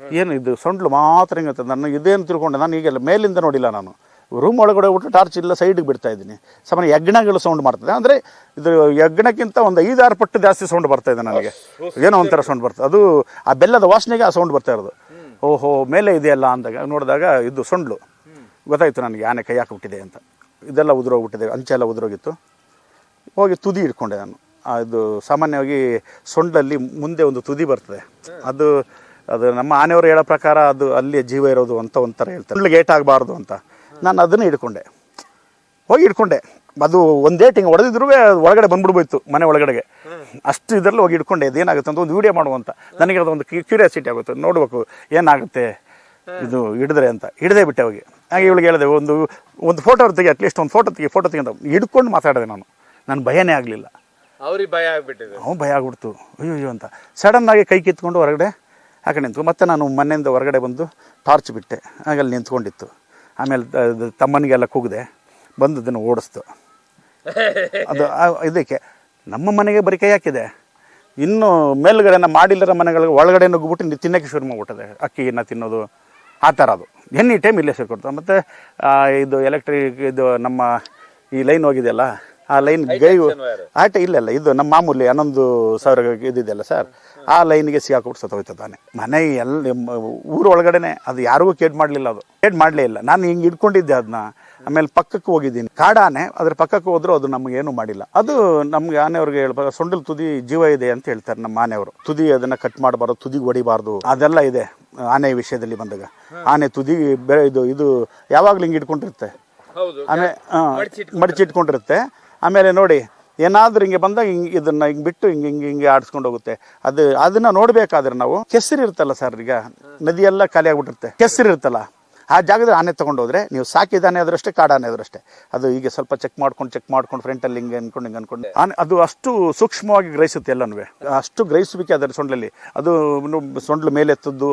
ಏನು ಇದು ಸೊಂಡ್ಲು ಮಾತ್ರ ಹಿಂಗತ್ತೆ ನಾನು ಇದೇನು ತಿಳ್ಕೊಂಡೆ, ನಾನು ಈಗೆಲ್ಲ ಮೇಲಿಂದ ನೋಡಿಲ್ಲ ನಾನು. ರೂಮ್ ಒಳಗಡೆ ಬಿಟ್ಟು ಟಾರ್ಚ್ ಇಲ್ಲ, ಸೈಡಿಗೆ ಬಿಡ್ತಾ ಇದ್ದೀನಿ. ಸಾಮಾನ್ಯ ಯಜ್ಞಗಳು ಸೌಂಡ್ ಮಾಡ್ತದೆ. ಅಂದರೆ ಇದು ಯಜ್ಞಕ್ಕಿಂತ ಒಂದು ಐದಾರು ಪಟ್ಟು ಜಾಸ್ತಿ ಸೌಂಡ್ ಬರ್ತಾ ಇದೆ ನನಗೆ. ಏನೋ ಒಂಥರ ಸೌಂಡ್ ಬರ್ತದೆ. ಅದು ಆ ಬೆಲ್ಲದ ವಾಸನೆಗೆ ಆ ಸೌಂಡ್ ಬರ್ತಾ ಇರೋದು. ಓಹೋ, ಮೇಲೆ ಇದೆಯಲ್ಲ ಅಂದಾಗ, ನೋಡಿದಾಗ ಇದು ಸೊಂಡ್ಲು. ಗೊತ್ತಾಯಿತು ನನಗೆ, ಆನೆ ಕೈ ಹಾಕಿಬಿಟ್ಟಿದೆ ಅಂತ. ಇದೆಲ್ಲ ಉದುರೋಗ್ಬಿಟ್ಟಿದೆ ಅಂಚೆಲ್ಲ ಉದುರೋಗಿತ್ತು. ಹೋಗಿ ತುದಿ ಇಟ್ಕೊಂಡೆ ನಾನು. ಅದು ಸಾಮಾನ್ಯವಾಗಿ ಸೊಂಡಲ್ಲಿ ಮುಂದೆ ಒಂದು ತುದಿ ಬರ್ತದೆ. ಅದು ಅದು ನಮ್ಮ ಆನೆಯವರು ಹೇಳೋ ಪ್ರಕಾರ ಅದು ಅಲ್ಲಿ ಜೀವ ಇರೋದು ಅಂತ ಒಂಥರ ಹೇಳ್ತಾರೆ. ಫುಲ್ ಗೇಟ್ ಆಗಬಾರ್ದು ಅಂತ. ನಾನು ಅದನ್ನು ಹಿಡ್ಕೊಂಡೆ. ಹೋಗಿ ಹಿಡ್ಕೊಂಡೆ. ಅದು ಒಂದೇ ಟಿಂಗ್ ಹೊಡೆದಿದ್ರು ಒಳಗಡೆ ಬಂದ್ಬಿಡ್ಬೋಯ್ತು ಮನೆ ಒಳಗಡೆಗೆ. ಅಷ್ಟು ಇದರಲ್ಲಿ ಹೋಗಿ ಹಿಡ್ಕೊಂಡೆ. ಇದೇನಾಗುತ್ತೆ ಅಂತ ಒಂದು ವಿಡಿಯೋ ಮಾಡುವಂತ ನನಗೆ ಅದೊಂದು ಕ್ಯೂರಿಯಾಸಿಟಿ ಆಗುತ್ತೆ. ನೋಡ್ಬೇಕು, ಏನಾಗುತ್ತೆ? ಇದು ಹಿಡಿದ್ರೆ ಅಂತ. ಹಿಡ್ದೇ ಬಿಟ್ಟೆ ಹೋಗಿ. ಹಾಗೆ ಇವಳಿಗೆ ಹೇಳಿದೆ, ಒಂದು ಒಂದು ಫೋಟೋ ತೆಗಿ ಅಟ್ಲೀಸ್ಟ್ ಒಂದು ಫೋಟೋ ತೆಗಿ ಫೋಟೋ ತೆಗಿ ಅಂತ. ಹಿಡ್ಕೊಂಡು ಮಾತಾಡಿದೆ ನಾನು. ನನ್ನ ಭಯನೇ ಆಗಲಿಲ್ಲ. ಅವ್ರಿಗೆ ಭಯ ಆಗ್ಬಿಟ್ಟಿದೆ. ಅವ್ನು ಭಯ ಆಗ್ಬಿಡ್ತು. ಅಯ್ಯೋ ಅಯ್ಯೋ ಅಂತ ಆಗಿ ಕೈ ಕಿತ್ಕೊಂಡು ಹೊರಗಡೆ ಆ ಕಡೆ ಮತ್ತೆ ನಾನು ಮನೆಯಿಂದ ಹೊರಗಡೆ ಬಂದು ಟಾರ್ಚ್ ಬಿಟ್ಟೆ. ಹಾಗೆ ಅಲ್ಲಿ ನಿಂತ್ಕೊಂಡಿತ್ತು. ಆಮೇಲೆ ತಮ್ಮನಿಗೆಲ್ಲ ಕೂಗಿದೆ. ಬಂದು ಅದನ್ನು ಓಡಿಸ್ತು. ಅದು ಇದಕ್ಕೆ ನಮ್ಮ ಮನೆಗೆ ಬರೀ ಕೈ ಹಾಕಿದೆ. ಇನ್ನು ಮೇಲುಗಡೆ ಮಾಡಿಲ್ಲರ ಮನೆಗಳಿಗೆ ಒಳಗಡೆ ನುಗ್ಗಿಬಿಟ್ಟು ನೀವು ತಿನ್ನೋಕ್ಕೆ ಶುರು ಮಾಡಿಬಿಟ್ಟದೆ. ಅಕ್ಕಿನ ತಿನ್ನೋದು, ಆ ಥರ ಅದು ಎನಿ ಟೈಮ್ ಇಲ್ಲೇ ಸೇರ್ಕೊಡ್ತಾರೆ. ಮತ್ತು ಇದು ಎಲೆಕ್ಟ್ರಿಕ್ ಇದು ನಮ್ಮ ಈ ಲೈನ್ ಹೋಗಿದೆಯಲ್ಲ ಆ ಲೈನ್ ಗೈ ಆಟ ಇಲ್ಲ ಇಲ್ಲ ಇದು ನಮ್ಮ ಮಾಮೂಲಿ ಹನ್ನೊಂದು ಸಾವಿರ ಇದಿದೆಯಲ್ಲ ಸರ್. ಆ ಲೈನ್ಗೆ ಸಿಗಾಕೊಟ್ಟು ಸತ್ತೋಯ್ತದಾನೆ ಮನೆ ಎಲ್ಲ ಊರ ಒಳಗಡೆನೆ ಅದು ಯಾರಿಗೂ ಕೇಡ್ ಮಾಡಲಿಲ್ಲ ಅದು. ಕೇಡ್ ಮಾಡಲೇ ಇಲ್ಲ. ನಾನು ಹಿಂಗೆ ಇಟ್ಕೊಂಡಿದ್ದೆ ಅದನ್ನ ಆಮೇಲೆ ಪಕ್ಕಕ್ಕೆ ಹೋಗಿದ್ದೀನಿ. ಕಾಡಾನೆ ಅದ್ರ ಪಕ್ಕಕ್ಕೆ ಹೋದ್ರು ಅದು ನಮಗೇನು ಮಾಡಿಲ್ಲ. ಅದು ನಮ್ಗೆ ಆನೆಯವ್ರಿಗೆ ಹೇಳ್ಬೇಕು ಸೊಂಡಲ್ ತುದಿ ಜೀವ ಇದೆ ಅಂತ ಹೇಳ್ತಾರೆ ನಮ್ಮ ಆನೆಯವರು. ತುದಿ ಅದನ್ನ ಕಟ್ ಮಾಡಬಾರ್ದು ತುದಿಗೆ ಹೊಡಿಬಾರ್ದು. ಅದೆಲ್ಲ ಇದೆ ಆನೆ ವಿಷಯದಲ್ಲಿ ಬಂದಾಗ. ಆನೆ ತುದಿ ಬೆ- ಇದು ಇದು ಯಾವಾಗಲೂ ಹಿಂಗೆ ಇಟ್ಕೊಂಡಿರುತ್ತೆ. ಆಮೇಲೆ ಮಡಚಿಟ್ಕೊಂಡಿರುತ್ತೆ ಆಮೇಲೆ ನೋಡಿ, ಏನಾದ್ರೂ ಹಿಂಗೆ ಬಂದಾಗ ಹಿಂಗೆ ಇದನ್ನ ಹಿಂಗೆ ಬಿಟ್ಟು ಹಿಂಗೆ ಹಿಂಗೆ ಹಿಂಗೆ ಆಡಿಸ್ಕೊಂಡು ಹೋಗುತ್ತೆ. ಅದು, ಅದನ್ನ ನೋಡ್ಬೇಕಾದ್ರೆ ನಾವು, ಕೆಸರು ಇರುತ್ತಲ್ಲ ಸರ್ ಈಗ, ನದಿಯೆಲ್ಲ ಖಾಲಿ ಆಗ್ಬಿಟ್ಟಿರುತ್ತೆ. ಕೆಸರು ಇರುತ್ತಲ್ಲ, ಆ ಜಾಗದಲ್ಲಿ ಆನೆ ತಗೊಂಡೋದ್ರೆ ನೀವು ಸಾಕಿದಾನೆ ಅದ್ರಷ್ಟೇ ಕಾಡಾನೆ ಅದ್ರಷ್ಟೇ ಅದು ಈಗ ಸ್ವಲ್ಪ ಚೆಕ್ ಮಾಡ್ಕೊಂಡು ಚೆಕ್ ಮಾಡ್ಕೊಂಡು ಫ್ರಂಟಲ್ಲಿ ಹಿಂಗೆ ಅನ್ಕೊಂಡು ಹಿಂಗೆ ಅನ್ಕೊಂಡು. ಆನೆ, ಅದು ಅಷ್ಟು ಸೂಕ್ಷ್ಮವಾಗಿ ಗ್ರಹಿಸುತ್ತೆ ಎಲ್ಲನೂ ಅಷ್ಟು ಗ್ರಹಿಸಬೇಕೆ ಅದರ ಸೊಂಡ್ಲಲ್ಲಿ. ಅದು ಸೊಂಡ್ಲು ಮೇಲೆ ಎತ್ತದ್ದು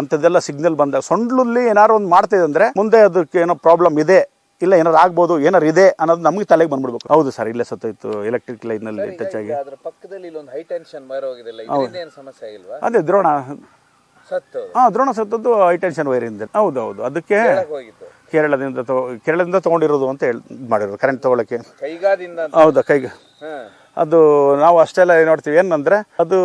ಅಂಥದ್ದೆಲ್ಲ ಸಿಗ್ನಲ್ ಬಂದಾಗ, ಸೊಂಡ್ಲಲ್ಲಿ ಏನಾರು ಒಂದು ಮಾಡ್ತಿದೆ ಅಂದರೆ, ಮುಂದೆ ಅದಕ್ಕೆ ಏನೋ ಪ್ರಾಬ್ಲಮ್ ಇದೆ. ಇಲ್ಲ ಏನಾದ್ರು ಆಗ್ಬೋದು ಏನಾರು ಇದೆ ಅನ್ನೋದು ನಮಗೆ ತಲೆಗೆ ಬಂದ್ಬಿಡ್ಬೇಕು. ಹೌದು ಸರ್ ಇಲ್ಲೇ ಸತ್ತೋಯ್ತು ಎಲೆಕ್ಟ್ರಿಕ್ ಲೈನಲ್ಲಿ ಟಚ್ ಆಗಿ. ಅದ್ರ ಪಕ್ಕದಲ್ಲಿ ಇಲ್ಲೊಂದು ಹೈ ಟೆನ್ಷನ್ ವೈರ್ ಹೋಗಿದಿಲ್ಲ ಇದರಿಂದ ಏನು ಸಮಸ್ಯೆ ಆಗಿಲ್ವಾ? ಅದೇ ದ್ರೋಣ. ಸತ್ತು ಹಾ ದ್ರೋಣ ಸತ್ತದ್ದು ಹೈ ಟೆನ್ಷನ್ ವೈರಿಂದ ಹೌದು ಹೌದು. ಅದಕ್ಕೆ ಹೋಗಿತ್ತು ಕೇರಳದಿಂದ ತಗೋ ಕೇರಳದಿಂದ ತಗೊಂಡಿರೋದು ಅಂತ ಹೇಳಿ ಮಾಡಿರೋದು ಕರೆಂಟ್ ತಗೊಳಕ್ಕೆ. ಕೈಗಾದಿಂದ ಹೌದಾ ಕೈಗಾ ಹಾ. ಅದು ನಾವು ಅಷ್ಟೆಲ್ಲ ನೋಡ್ತೀವಿ. ಏನಂದ್ರೆ ಅದು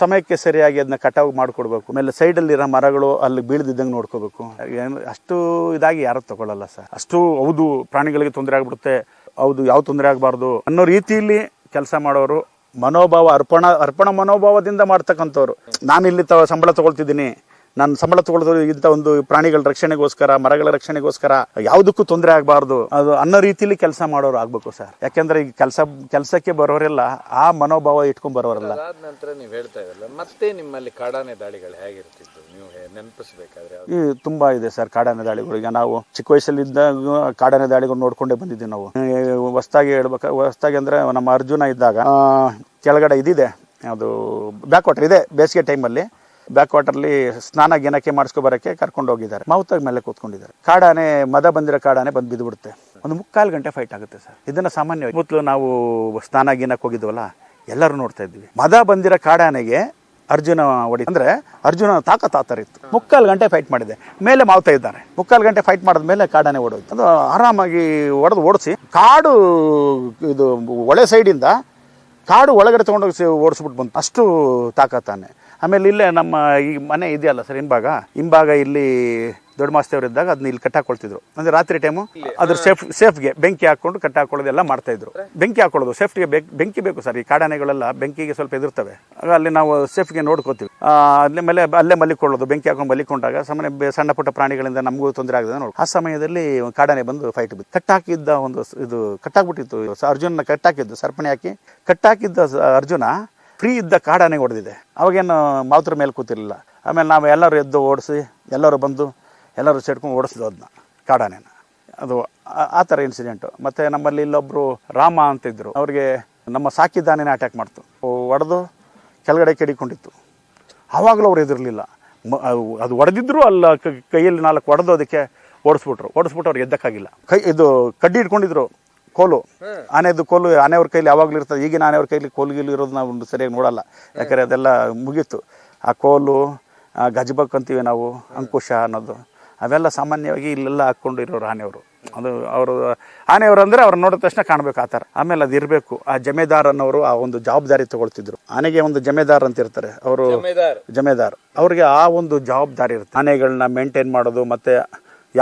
ಸಮಯಕ್ಕೆ ಸರಿಯಾಗಿ ಅದನ್ನ ಕಟಾವು ಮಾಡಿಕೊಡ್ಬೇಕು. ಆಮೇಲೆ ಸೈಡಲ್ಲಿರೋ ಮರಗಳು ಅಲ್ಲಿ ಬೀಳ್ದಿದ್ದಂಗೆ ನೋಡ್ಕೋಬೇಕು. ಏನು ಅಷ್ಟು ಇದಾಗಿ ಯಾರು ತಗೊಳ್ಳಲ್ಲ ಸರ್. ಅಷ್ಟು ಹೌದು, ಪ್ರಾಣಿಗಳಿಗೆ ತೊಂದರೆ ಆಗ್ಬಿಡುತ್ತೆ. ಹೌದು, ಯಾವ ತೊಂದರೆ ಆಗಬಾರ್ದು ಅನ್ನೋ ರೀತಿಯಲ್ಲಿ ಕೆಲಸ ಮಾಡೋರು ಮನೋಭಾವ ಅರ್ಪಣ ಅರ್ಪಣ ಮನೋಭಾವದಿಂದ ಮಾಡ್ತಕ್ಕಂಥವ್ರು. ನಾನು ಇಲ್ಲಿ ತ ಸಂಬಳ ತಗೊಳ್ತಿದ್ದೀನಿ. ನಾನು ಸಂಬಳ ತಗೊಳ್ಳೋದು ಇಂಥ ಒಂದು ಪ್ರಾಣಿಗಳ ರಕ್ಷಣೆಗೋಸ್ಕರ ಮರಗಳ ರಕ್ಷಣೆಗೋಸ್ಕರ ಯಾವುದಕ್ಕೂ ತೊಂದರೆ ಆಗಬಾರ್ದು. ಅದು ಅನ್ನೋ ರೀತಿಲಿ ಕೆಲಸ ಮಾಡೋರು ಆಗ್ಬೇಕು ಸರ್. ಯಾಕೆಂದ್ರೆ ಈಗ ಕೆಲಸ ಕೆಲಸಕ್ಕೆ ಬರೋರೆಲ್ಲ ಆ ಮನೋಭಾವ ಇಟ್ಕೊಂಡ್ ಬರೋರಲ್ಲ. ಅದಾದ ನಂತರ ನೀವು ಹೇಳ್ತಾ ಇರಲ್ಲ ಮತ್ತೆ ನಿಮ್ಮಲ್ಲಿ ಕಾಡಾನೆ ದಾಳಿಗಳು ಹೇಗಿರ್ತಿತ್ತು? ನೀವು ನೆನಪಿಸ್ಬೇಕಾದ್ರೆ ಈ ತುಂಬಾ ಇದೆ ಸರ್ ಕಾಡಾನೆ ದಾಳಿಗಳು. ಈಗ ನಾವು ಚಿಕ್ಕ ವಯಸ್ಸಲ್ಲಿದ್ದಾಗ ಕಾಡಾನೆ ದಾಳಿಗಳು ನೋಡ್ಕೊಂಡೇ ಬಂದಿದ್ದೀವಿ ನಾವು. ಹೊಸ್ದಾಗಿ ಹೇಳ್ಬೇಕು ಹೊಸ್ದಾಗಿ ಅಂದ್ರೆ ನಮ್ಮ ಅರ್ಜುನ ಇದ್ದಾಗ ಕೆಳಗಡೆ ಇದಿದೆ. ಅದು ಬ್ಯಾಕ್ ವಾಟರ್ ಇದೆ ಬೇಸಿಗೆ ಟೈಮಲ್ಲಿ ಬ್ಯಾಕ್ ವಾಟರ್ಲಿ ಸ್ನಾನ, ಗಿನಕ್ಕೆ ಮಾಡಿಸ್ಕೊ ಬರಕ್ಕೆ ಕರ್ಕೊಂಡು ಹೋಗಿದ್ದಾರೆ. ಮೌತ ಮೇಲೆ ಕೂತ್ಕೊಂಡಿದ್ದಾರೆ. ಕಾಡಾನೆ, ಮದ ಬಂದಿರೋ ಕಾಡಾನೆ ಬಂದು ಬಿದ್ದುಬಿಡುತ್ತೆ ಒಂದು ಮುಕ್ಕಾಲು ಗಂಟೆ ಫೈಟ್ ಆಗುತ್ತೆ ಸರ್. ಇದನ್ನ ಸಾಮಾನ್ಯವಾಗಿ ಮೊದಲು ನಾವು ಸ್ನಾನ, ಗಿನಕ್ಕೆ ಹೋಗಿದ್ವಲ್ಲ, ಎಲ್ಲರೂ ನೋಡ್ತಾ ಇದ್ವಿ. ಮದ ಬಂದಿರೋ ಕಾಡಾನೆಗೆ ಅರ್ಜುನ ಹೊಡಿ, ಅಂದ್ರೆ ಅರ್ಜುನ ತಾಕತ್ ಇತ್ತು. ಮುಕ್ಕಾಲು ಗಂಟೆ ಫೈಟ್ ಮಾಡಿದೆ. ಮೇಲೆ ಮಾವ್ತಾ ಇದ್ದಾನೆ ಮುಕ್ಕಾಲು ಗಂಟೆ ಫೈಟ್ ಮಾಡಿದ ಮೇಲೆ ಕಾಡಾನೆ ಓಡೋಯ್ತು. ಅದು ಆರಾಮಾಗಿ ಹೊಡೆದು ಓಡಿಸಿ, ಕಾಡು ಇದು ಒಳೆ ಸೈಡಿಂದ ಕಾಡು ಒಳಗಡೆ ತೊಗೊಂಡೋಗಿ ಓಡಿಸ್ಬಿಟ್ಟು ಬಂತು. ಅಷ್ಟು ತಾಕತ್ತಾನೆ ಆಮೇಲೆ ಇಲ್ಲೇ ನಮ್ಮ ಈ ಮನೆ ಇದೆಯಲ್ಲ ಸರ್ ಹಿಂಭಾಗ? ಹಿಂಭಾಗ ಇಲ್ಲಿ ದೊಡ್ಡ ಮಾಸ್ತೇವ್ರು ಇದ್ದಾಗ ಅದನ್ನ ಇಲ್ಲಿ ಕಟ್ಟಾಕೊಳ್ತಿದ್ರು ಅಂದ್ರೆ ರಾತ್ರಿ ಟೈಮು ಅದ್ರ ಸೇಫ್ ಸೇಫ್ಗೆ ಬೆಂಕಿ ಹಾಕೊಂಡು ಕಟ್ಟಾಕೊಳ್ಳೋದೆಲ್ಲ ಮಾಡ್ತಾ ಇದ್ರು. ಬೆಂಕಿ ಹಾಕೊಳ್ಳೋದು ಸೇಫ್ಟಿಗೆ ಬೆಂಕಿ ಬೇಕು ಸರ್. ಈ ಕಾಡಾನೆಗಳೆಲ್ಲ ಬೆಂಕಿಗೆ ಸ್ವಲ್ಪ ಎದುರ್ತವೆ ಆಗ ಅಲ್ಲಿ ನಾವು ಸೇಫ್ಗೆ ನೋಡ್ಕೋತೀವಿ. ಅಲ್ಲಿ ಮೇಲೆ ಅಲ್ಲೇ ಮಲ್ಲಿಕೊಳ್ಳೋದು ಬೆಂಕಿ ಹಾಕೊಂಡು ಮಲ್ಲಿಕೊಂಡಾಗ ಸಾಮಾನ್ಯ ಸಣ್ಣ ಪುಟ್ಟ ಪ್ರಾಣಿಗಳಿಂದ ನಮಗೂ ತೊಂದರೆ ಆಗಿದೆ ನೋಡಿ. ಆ ಸಮಯದಲ್ಲಿ ಒಂದು ಕಾಡಾನೆ ಬಂದು ಫೈಟ್ ಬಿತ್ತು. ಕಟ್ಟಾಕಿದ್ದ ಒಂದು ಇದು ಕಟ್ಟಾಕ್ಬಿಟ್ಟಿತ್ತು ಅರ್ಜುನ ಕಟ್ಟಾಕಿದ್ದು ಸರ್ಪಣೆ ಹಾಕಿ ಕಟ್ಟಾಕಿದ್ದ ಅರ್ಜುನ ಫ್ರೀ ಇದ್ದ ಕಾಡಾನೆ ಹೊಡೆದಿದೆ. ಅವಾಗೇನು ಮಾವುತರ ಮೇಲೆ ಕೂತಿರಲಿಲ್ಲ. ಆಮೇಲೆ ನಾವು ಎಲ್ಲರೂ ಎದ್ದು ಓಡಿಸಿ, ಎಲ್ಲರೂ ಬಂದು ಎಲ್ಲರೂ ಸೇಡ್ಕೊಂಡು ಓಡಿಸಿದ್ವು ಅದನ್ನ ಕಾಡಾನೆನ. ಅದು ಆ- ಥರ ಇನ್ಸಿಡೆಂಟು ಮತ್ತು ನಮ್ಮಲ್ಲಿ ಇಲ್ಲೊಬ್ಬರು ರಾಮ ಅಂತಿದ್ದರು ಅವ್ರಿಗೆ ನಮ್ಮ ಸಾಕಿದ್ದಾನೆ ಅಟ್ಯಾಕ್ ಮಾಡ್ತು. ಒಡೆದು ಕೆಳಗಡೆ ಕೆಡಿಕೊಂಡಿತ್ತು. ಆವಾಗಲೂ ಅವ್ರು ಎದುರಲಿಲ್ಲ ಅದು ಒಡೆದಿದ್ರು ಅಲ್ಲ ಕೈಯಲ್ಲಿ ನಾಲ್ಕು ಹೊಡೆದು ಅದಕ್ಕೆ ಓಡಿಸ್ಬಿಟ್ರು. ಓಡಿಸ್ಬಿಟ್ಟು ಅವ್ರು ಎದ್ದಕ್ಕಾಗಿಲ್ಲ. ಕೈ, ಇದು ಕಡ್ಡಿ ಇಟ್ಕೊಂಡಿದ್ರು ಕೋಲು. ಆನೆದು ಕೋಲು ಆನೆಯವ್ರ ಕೈಲಿ ಯಾವಾಗಲೂ ಇರ್ತದೆ. ಈಗಿನ ಆನೆಯವ್ರ ಕೈಲಿ ಕೋಲು ಗೀಲು ಇರೋದು ನಾವು ಸರಿಯಾಗಿ ನೋಡಲ್ಲ. ಯಾಕಂದರೆ ಅದೆಲ್ಲ ಮುಗೀತು. ಆ ಕೋಲು ಆ ಗಜಬಕ್ ಅಂತೀವಿ ನಾವು ಅಂಕುಶ ಅನ್ನೋದು. ಅವೆಲ್ಲ ಸಾಮಾನ್ಯವಾಗಿ ಇಲ್ಲೆಲ್ಲ ಹಾಕ್ಕೊಂಡು ಇರೋರು ಆನೆಯವರು. ಅದು ಅವರು ಆನೆಯವರು ಅಂದರೆ ಅವ್ರು ನೋಡಿದ ತಕ್ಷಣ ಕಾಣಬೇಕು ಆ ಥರ. ಆಮೇಲೆ ಅದು ಇರಬೇಕು. ಆ ಜಮೇದಾರ್ ಅನ್ನೋರು ಆ ಒಂದು ಜವಾಬ್ದಾರಿ ತಗೊಳ್ತಿದ್ರು. ಆನೆಗೆ ಒಂದು ಜಮೇದಾರ್ ಅಂತ ಇರ್ತಾರೆ. ಅವರು ಜಮೇದಾರ್. ಜಮೇದಾರ್. ಅವ್ರಿಗೆ ಆ ಒಂದು ಜವಾಬ್ದಾರಿ ಇರುತ್ತೆ. ಆನೆಗಳನ್ನ ಮೇಂಟೈನ್ ಮಾಡೋದು ಮತ್ತೆ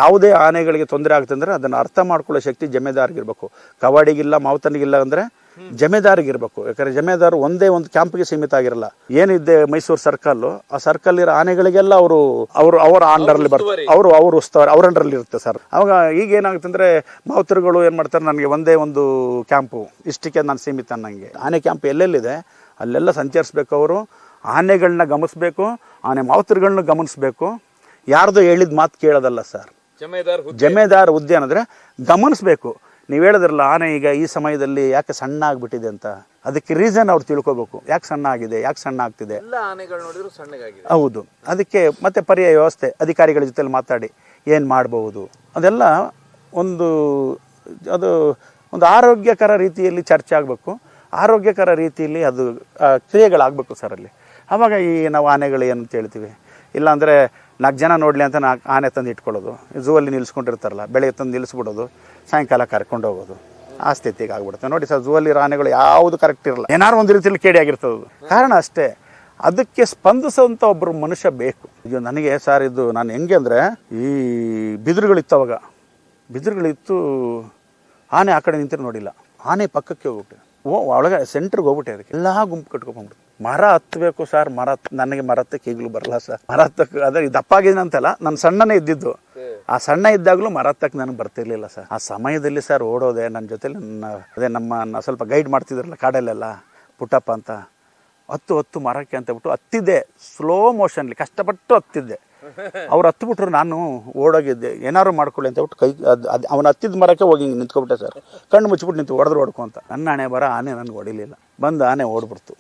ಯಾವುದೇ ಆನೆಗಳಿಗೆ ತೊಂದರೆ ಆಗ್ತಂದ್ರೆ ಅದನ್ನು ಅರ್ಥ ಮಾಡ್ಕೊಳ್ಳೋ ಶಕ್ತಿ ಜಮೇದಾರ್ಗಿರ್ಬೇಕು ಕವಾಡಿಗಿಲ್ಲ ಮಾವತನಿಗಿಲ್ಲ ಅಂದರೆ ಇರಬೇಕು ಯಾಕಂದ್ರೆ ಜಮೇದಾರು ಒಂದೇ ಒಂದು ಕ್ಯಾಂಪ್ಗೆ ಸೀಮಿತ ಆಗಿರಲ್ಲ. ಏನಿದೆ ಮೈಸೂರು ಸರ್ಕಲ್ಲು ಆ ಸರ್ಕಲ್ ಇರೋ ಆನೆಗಳಿಗೆಲ್ಲ ಅವರು ಅವರು ಅವರ ಆಂಡರಲ್ಲಿ ಬರ್ತಾರೆ ಅವರು ಅವರು ಉಸ್ತುವಾರಿ ಅವ್ರ ಅಂಡರ್ಲಿ ಇರುತ್ತೆ ಸರ್. ಅವಾಗ ಈಗ ಏನಾಗುತ್ತೆ ಅಂದ್ರೆ ಮಾವುತರುಗಳು ಏನು ಮಾಡ್ತಾರೆ ನನಗೆ ಒಂದೇ ಒಂದು ಕ್ಯಾಂಪು ಇಷ್ಟಕ್ಕೆ ನಾನು ಸೀಮಿತ ನನಗೆ ಆನೆ ಕ್ಯಾಂಪ್ ಎಲ್ಲೆಲ್ಲಿದೆ? ಅಲ್ಲೆಲ್ಲ ಸಂಚರಿಸ್ಬೇಕು ಅವರು ಆನೆಗಳನ್ನ ಗಮನಿಸ್ಬೇಕು ಆನೆ ಮಾವುತರುಗಳನ್ನ ಗಮನಿಸ್ಬೇಕು. ಯಾರ್ದು ಹೇಳಿದ ಮಾತು ಕೇಳೋದಲ್ಲ ಸರ್. ಜಮೇದಾರ್ ಹುದ್ದೆ. ಅನ್ನೋದ್ರೆ ಗಮನಿಸ್ಬೇಕು. ನೀವು ಹೇಳಿದ್ರಲ್ಲ ಆನೆ ಈಗ ಈ ಸಮಯದಲ್ಲಿ ಯಾಕೆ ಸಣ್ಣ ಆಗಿಬಿಟ್ಟಿದೆ ಅಂತ. ಅದಕ್ಕೆ ರೀಸನ್ ಅವ್ರು ತಿಳ್ಕೋಬೇಕು. ಯಾಕೆ ಸಣ್ಣ ಆಗಿದೆ ಯಾಕೆ ಸಣ್ಣ ಆಗ್ತಿದೆ? ಹೌದು. ಅದಕ್ಕೆ ಮತ್ತೆ ಪರ್ಯಾಯ ವ್ಯವಸ್ಥೆ ಅಧಿಕಾರಿಗಳ ಜೊತೆಲಿ ಮಾತಾಡಿ ಏನು ಮಾಡಬಹುದು? ಅದೆಲ್ಲ ಒಂದು ಅದು ಒಂದು ಆರೋಗ್ಯಕರ ರೀತಿಯಲ್ಲಿ ಚರ್ಚೆ ಆಗಬೇಕು. ಆರೋಗ್ಯಕರ ರೀತಿಯಲ್ಲಿ ಅದು ಕ್ರಿಯೆಗಳಾಗಬೇಕು ಸರ್ ಅಲ್ಲಿ. ಆವಾಗ ಈ ನಾವು ಆನೆಗಳು ಏನು ಅಂತ ಹೇಳ್ತೀವಿ. ಇಲ್ಲಾಂದರೆ ನಾಲ್ಕು ಜನ ನೋಡಲಿ ಅಂತ ನಾಲ್ಕು ಆನೆ ತಂದು ಇಟ್ಕೊಳ್ಳೋದು. ಝೂ ಅಲ್ಲಿ ನಿಲ್ಲಿಸ್ಕೊಂಡಿರ್ತಾರಲ್ಲ ಬೆಳಗ್ಗೆ ತಂದು ನಿಲ್ಲಿಸ್ಬಿಡೋದು ಸಾಯಂಕಾಲ ಕರ್ಕೊಂಡು ಹೋಗೋದು. ಆ ಸ್ಥಿತಿಗೆ ಆಗ್ಬಿಡುತ್ತೆ. ನೋಡಿ ಸರ್ ಝೂ ಅಲ್ಲಿ ಆನೆಗಳು ಯಾವುದು ಕರೆಕ್ಟ್ ಇರಲ್ಲ. ಏನಾರು ಒಂದು ರೀತಿಯಲ್ಲಿ ಕೇಡಿ ಆಗಿರ್ತದೆ. ಕಾರಣ ಅಷ್ಟೇ, ಅದಕ್ಕೆ ಸ್ಪಂದಿಸುವಂಥ ಒಬ್ಬರು ಮನುಷ್ಯ ಬೇಕು. ಈಗ ನನಗೆ ಸರ್ ಇದು ನಾನು ಹೆಂಗೆ ಅಂದರೆ, ಈ ಬಿದಿರುಗಳಿತ್ತು ಅವಾಗ. ಬಿದಿರುಗಳಿತ್ತು ಆನೆ ಆ ಕಡೆ ನಿಂತಿರು ನೋಡಿಲ್ಲ. ಆನೆ ಪಕ್ಕಕ್ಕೆ ಹೋಗ್ಬಿಟ್ಟೆ. ಓ ಒಳಗೆ ಸೆಂಟ್ರಿಗೆ ಹೋಗ್ಬಿಟ್ಟೆ ಅದಕ್ಕೆ. ಎಲ್ಲ ಗುಂಪು ಕಟ್ಕೊಂಡ್ಬಿಟ್ಟು ಮರ ಹತ್ತಬೇಕು ಸರ್, ಮರ ನನಗೆ ಮರ ಹತ್ತಕ್ಕೆ ಈಗಲೂ ಬರಲ್ಲ ಸರ್. ಮರ ಹತ್ತಕ್ಕೆ, ಅದೇ ದಪ್ಪಾಗಿದೆ ಅಂತಲ್ಲ, ನನ್ನ ಸಣ್ಣನೇ ಇದ್ದಿದ್ದು. ಆ ಸಣ್ಣ ಇದ್ದಾಗಲೂ ಮರ ಹತ್ತಕ್ಕೆ ನನಗೆ ಬರ್ತಿರ್ಲಿಲ್ಲ ಸರ್. ಆ ಸಮಯದಲ್ಲಿ ಸರ್ ಓಡೋದೆ, ನನ್ನ ಜೊತೆಲಿ ಅದೇ ನಮ್ಮ ಸ್ವಲ್ಪ ಗೈಡ್ ಮಾಡ್ತಿದ್ರಲ್ಲ ಕಾಡಲ್ಲೆಲ್ಲ, ಪುಟ್ಟಪ್ಪ ಅಂತ. ಹತ್ತು ಹತ್ತು ಮರಕ್ಕೆ ಅಂತ ಬಿಟ್ಟು ಹತ್ತಿದ್ದೆ ಸ್ಲೋ ಮೋಷನ್ಲಿ ಕಷ್ಟಪಟ್ಟು ಹತ್ತಿದ್ದೆ. ಅವ್ರು ಹತ್ಬಿಟ್ರು, ನಾನು ಓಡೋಗಿದ್ದೆ. ಏನಾದ್ರು ಮಾಡ್ಕೊಳ್ಳಿ ಅಂತ ಬಿಟ್ಟು ಕೈ, ಅದು ಅವನು ಹತ್ತಿದ ಮರಕ್ಕೆ ಹೋಗಿ ಹಿಂಗೆ ನಿಂತ್ಕೊಬಿಟ್ಟೆ ಸರ್. ಕಣ್ಣು ಮುಚ್ಚಿಬಿಟ್ಟು ನಿಂತು ಹೊಡೆದ್ರು ಹೊಡ್ಕೊಂತ ನನ್ನ ಹಣೆ ಬರ, ಆನೆ ನನಗೆ ಹೊಡಿಲಿಲ್ಲ. ಬಂದು ಆನೆ ಓಡ್ಬಿಡ್ತು.